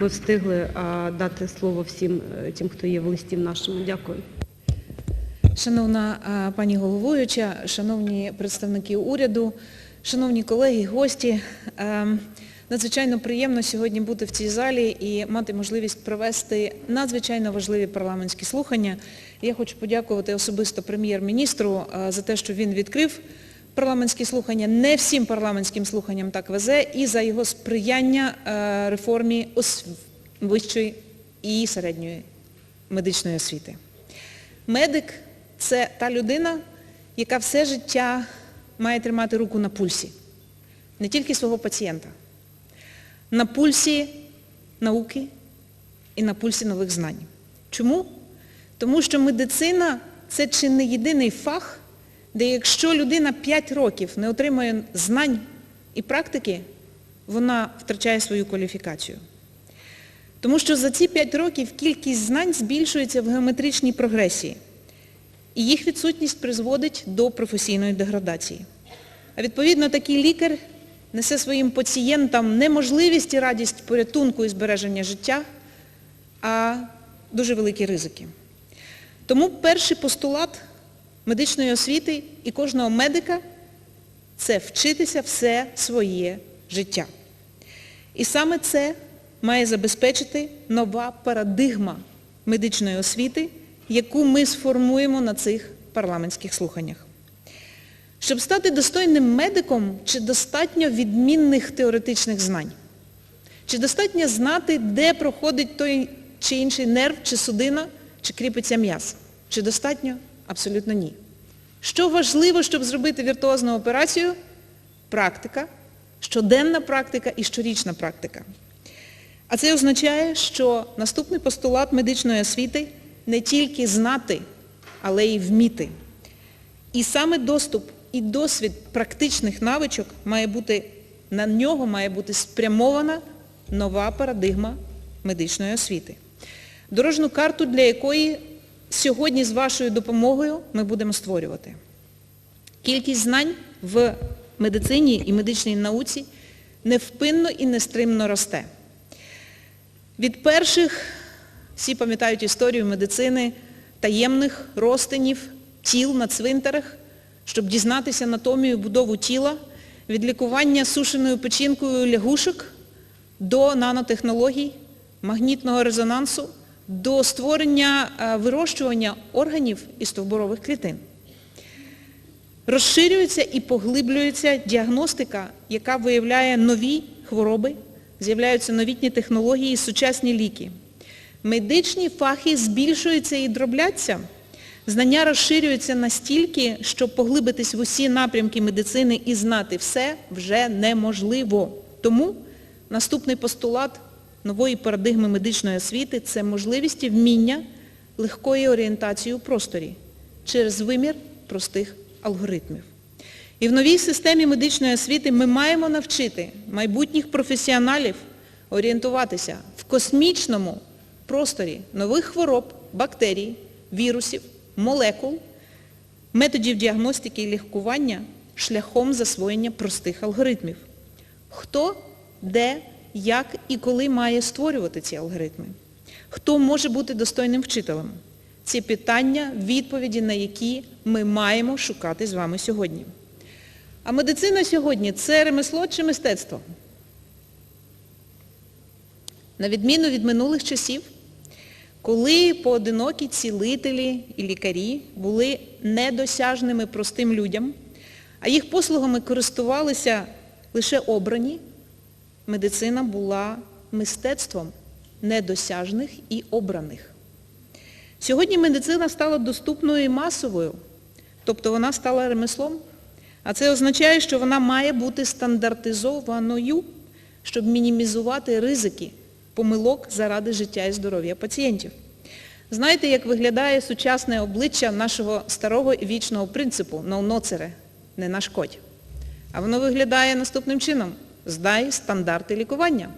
ми встигли дати слово всім е, тим, хто є в листі нашому. Дякую. Шановна пані головуюча, шановні представники уряду, шановні колеги, гості, ем, надзвичайно приємно сьогодні бути в цій залі і мати можливість провести надзвичайно важливі парламентські слухання. Я хочу подякувати особисто прем'єр-міністру за те, що він відкрив парламентські слухання. Не всім парламентським слуханням так везе і за його сприяння е, реформі вищої і середньої медичної освіти. Медик – це та людина, яка все життя має тримати руку на пульсі. Не тільки свого пацієнта. На пульсі науки і на пульсі нових знань. Чому? Тому що медицина – це чи не єдиний фах, де якщо людина 5 років не отримує знань і практики, вона втрачає свою кваліфікацію. Тому що за ці 5 років кількість знань збільшується в геометричній прогресії. І їх відсутність призводить до професійної деградації. А відповідно такий лікар несе своїм пацієнтам не можливість і радість порятунку і збереження життя, а дуже великі ризики. Тому перший постулат медичної освіти і кожного медика – це вчитися все своє життя. І саме це має забезпечити нова парадигма медичної освіти, яку ми сформуємо на цих парламентських слуханнях. Щоб стати достойним медиком, чи достатньо відмінних теоретичних знань? Чи достатньо знати, де проходить той чи інший нерв, чи судина, чи кріпиться м'яз? Чи достатньо? Абсолютно ні. Що важливо, щоб зробити віртуозну операцію? Практика, щоденна практика і щорічна практика. А це означає, що наступний постулат медичної освіти не тільки знати, але й вміти. І саме доступ і досвід практичних навичок має бути, на нього має бути спрямована нова парадигма медичної освіти. Дорожну карту, для якої сьогодні з вашою допомогою ми будемо створювати. Кількість знань в медицині і медичній науці невпинно і нестримно росте. Від перших, всі пам'ятають історію медицини, таємних розтинів, тіл на цвинтарах, щоб дізнатися анатомію, будову тіла, від лікування сушеною печінкою лягушок до нанотехнологій, магнітного резонансу, до створення е, вирощування органів і стовбурових клітин. Розширюється і поглиблюється діагностика, яка виявляє нові хвороби, з'являються новітні технології і сучасні ліки. Медичні фахи збільшуються і дробляться, знання розширюються настільки, що поглибитись в усі напрямки медицини і знати все вже неможливо. Тому наступний постулат нової парадигми медичної освіти – це можливість вміння легкої орієнтації у просторі через вимір простих алгоритмів. І в новій системі медичної освіти ми маємо навчити майбутніх професіоналів орієнтуватися в космічному просторі нових хвороб, бактерій, вірусів, молекул, методів діагностики і лікування шляхом засвоєння простих алгоритмів. Хто, де, як і коли має створювати ці алгоритми? Хто може бути достойним вчителем? Ці питання, відповіді на які ми маємо шукати з вами сьогодні. А медицина сьогодні – це ремесло чи мистецтво? На відміну від минулих часів, коли поодинокі цілителі і лікарі були недосяжними простим людям, а їх послугами користувалися лише обрані, медицина була мистецтвом недосяжних і обраних. Сьогодні медицина стала доступною і масовою, тобто вона стала ремеслом, а це означає, що вона має бути стандартизованою, щоб мінімізувати ризики помилок заради життя і здоров'я пацієнтів. Знаєте, як виглядає сучасне обличчя нашого старого і вічного принципу «ноуноцере» – не нашкодь. А воно виглядає наступним чином. Здай стандарти лікування.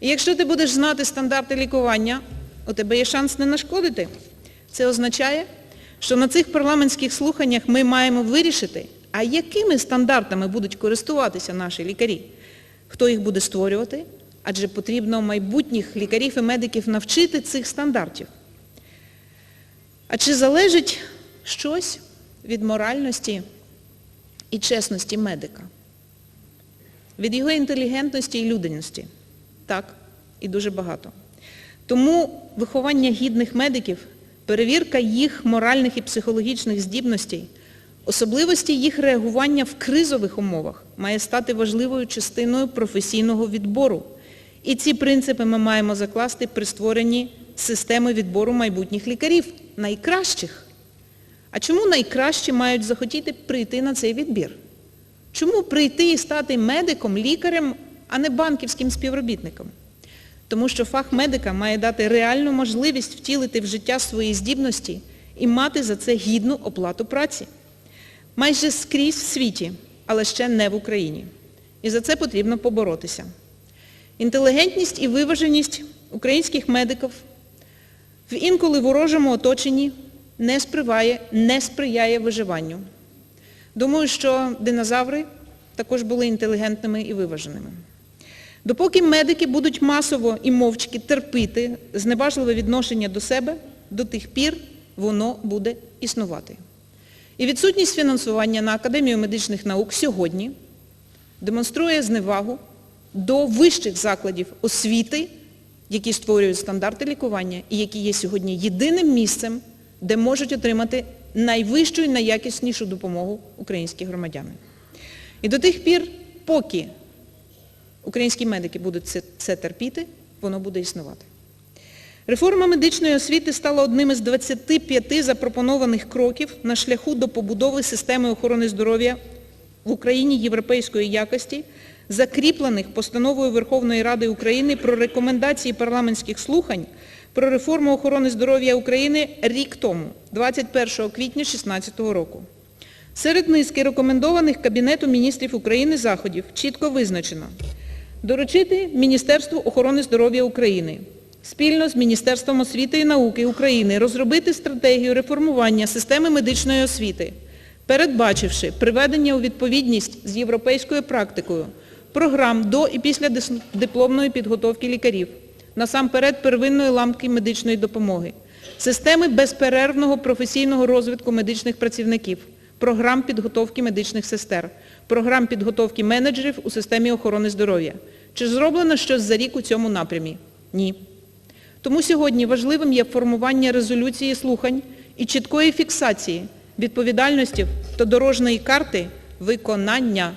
І якщо ти будеш знати стандарти лікування, у тебе є шанс не нашкодити. Це означає, що на цих парламентських слуханнях ми маємо вирішити, а якими стандартами будуть користуватися наші лікарі, хто їх буде створювати, Адже потрібно майбутніх лікарів і медиків навчити цих стандартів. А чи залежить щось від моральності і чесності медика? Від його інтелігентності і людяності? Так, і дуже багато. Тому виховання гідних медиків, перевірка їх моральних і психологічних здібностей, особливості їх реагування в кризових умовах має стати важливою частиною професійного відбору. І ці принципи ми маємо закласти при створенні системи відбору майбутніх лікарів, найкращих. А чому найкращі мають захотіти прийти на цей відбір? Чому прийти і стати медиком, лікарем, а не банківським співробітником? Тому що фах медика має дати реальну можливість втілити в життя свої здібності і мати за це гідну оплату праці. Майже скрізь в світі, але ще не в Україні. І за це потрібно поборотися. Інтелігентність і виваженість українських медиків в інколи ворожому оточенні не сприяє, не сприяє виживанню. Думаю, що динозаври також були інтелігентними і виваженими. Допоки медики будуть масово і мовчки терпіти зневажливе відношення до себе, до тих пір воно буде існувати. І відсутність фінансування на Академію медичних наук сьогодні демонструє зневагу до вищих закладів освіти, які створюють стандарти лікування і які є сьогодні єдиним місцем, де можуть отримати найвищу і найякіснішу допомогу українські громадяни. І до тих пір, поки українські медики будуть це, це терпіти, воно буде існувати. Реформа медичної освіти стала одним із 25 запропонованих кроків на шляху до побудови системи охорони здоров'я в Україні європейської якості, закріплених постановою Верховної Ради України про рекомендації парламентських слухань про реформу охорони здоров'я України рік тому, 21 квітня 2016 року. Серед низки рекомендованих Кабінету міністрів України заходів чітко визначено доручити Міністерству охорони здоров'я України спільно з Міністерством освіти і науки України розробити стратегію реформування системи медичної освіти, передбачивши приведення у відповідність з європейською практикою програм до і після дипломної підготовки лікарів, насамперед первинної ламки медичної допомоги, системи безперервного професійного розвитку медичних працівників, програм підготовки медичних сестер, програм підготовки менеджерів у системі охорони здоров'я. Чи зроблено щось за рік у цьому напрямі? Ні. Тому сьогодні важливим є формування резолюції слухань і чіткої фіксації відповідальності та дорожньої карти виконання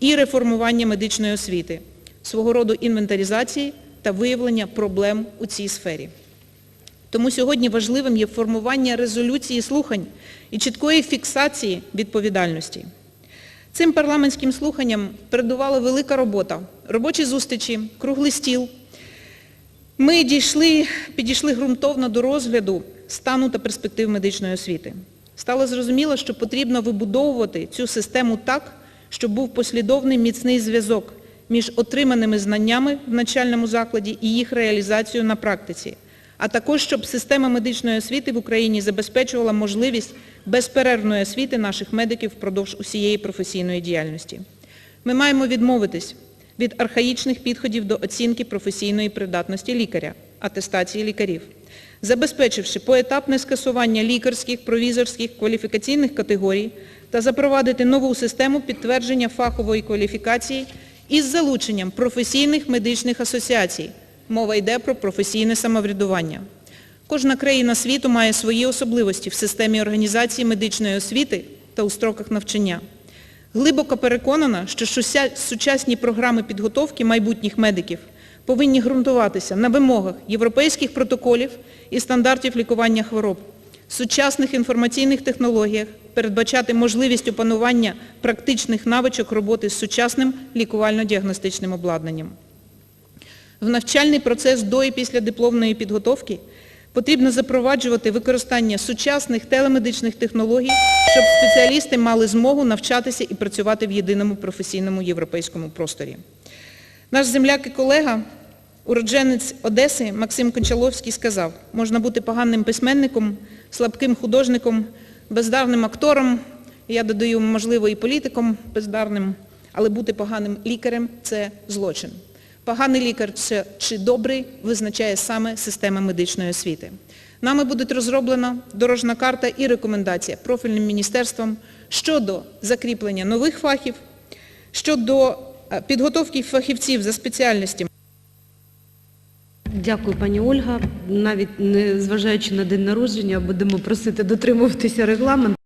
і реформування медичної освіти, свого роду інвентаризації та виявлення проблем у цій сфері. Тому сьогодні важливим є формування резолюції слухань і чіткої фіксації відповідальності. Цим парламентським слуханням передувала велика робота, робочі зустрічі, круглий стіл. Ми дійшли, підійшли ґрунтовно до розгляду стану та перспектив медичної освіти. Стало зрозуміло, що потрібно вибудовувати цю систему так, щоб був послідовний міцний зв'язок між отриманими знаннями в навчальному закладі і їх реалізацією на практиці, а також щоб система медичної освіти в Україні забезпечувала можливість безперервної освіти наших медиків впродовж усієї професійної діяльності. Ми маємо відмовитись від архаїчних підходів до оцінки професійної придатності лікаря, атестації лікарів, забезпечивши поетапне скасування лікарських, провізорських, кваліфікаційних категорій та запровадити нову систему підтвердження фахової кваліфікації із залученням професійних медичних асоціацій. Мова йде про професійне самоврядування. Кожна країна світу має свої особливості в системі організації медичної освіти та у строках навчання. Глибоко переконана, що сучасні програми підготовки майбутніх медиків повинні ґрунтуватися на вимогах європейських протоколів і стандартів лікування хвороб, сучасних інформаційних технологіях, передбачати можливість опанування практичних навичок роботи з сучасним лікувально-діагностичним обладнанням. В навчальний процес до і після дипломної підготовки потрібно запроваджувати використання сучасних телемедичних технологій, щоб спеціалісти мали змогу навчатися і працювати в єдиному професійному європейському просторі. Наш земляк і колега, уродженець Одеси Максим Кончаловський сказав, можна бути поганим письменником, слабким художником, бездарним актором, я додаю, можливо, і політиком бездарним, але бути поганим лікарем – це злочин. Поганий лікар чи добрий визначає саме система медичної освіти. Нами буде розроблена дорожна карта і рекомендація профільним міністерством щодо закріплення нових фахів, щодо е, підготовки фахівців за спеціальностями. Дякую, пані Ольга. Навіть не зважаючи на день народження, будемо просити дотримуватися регламенту.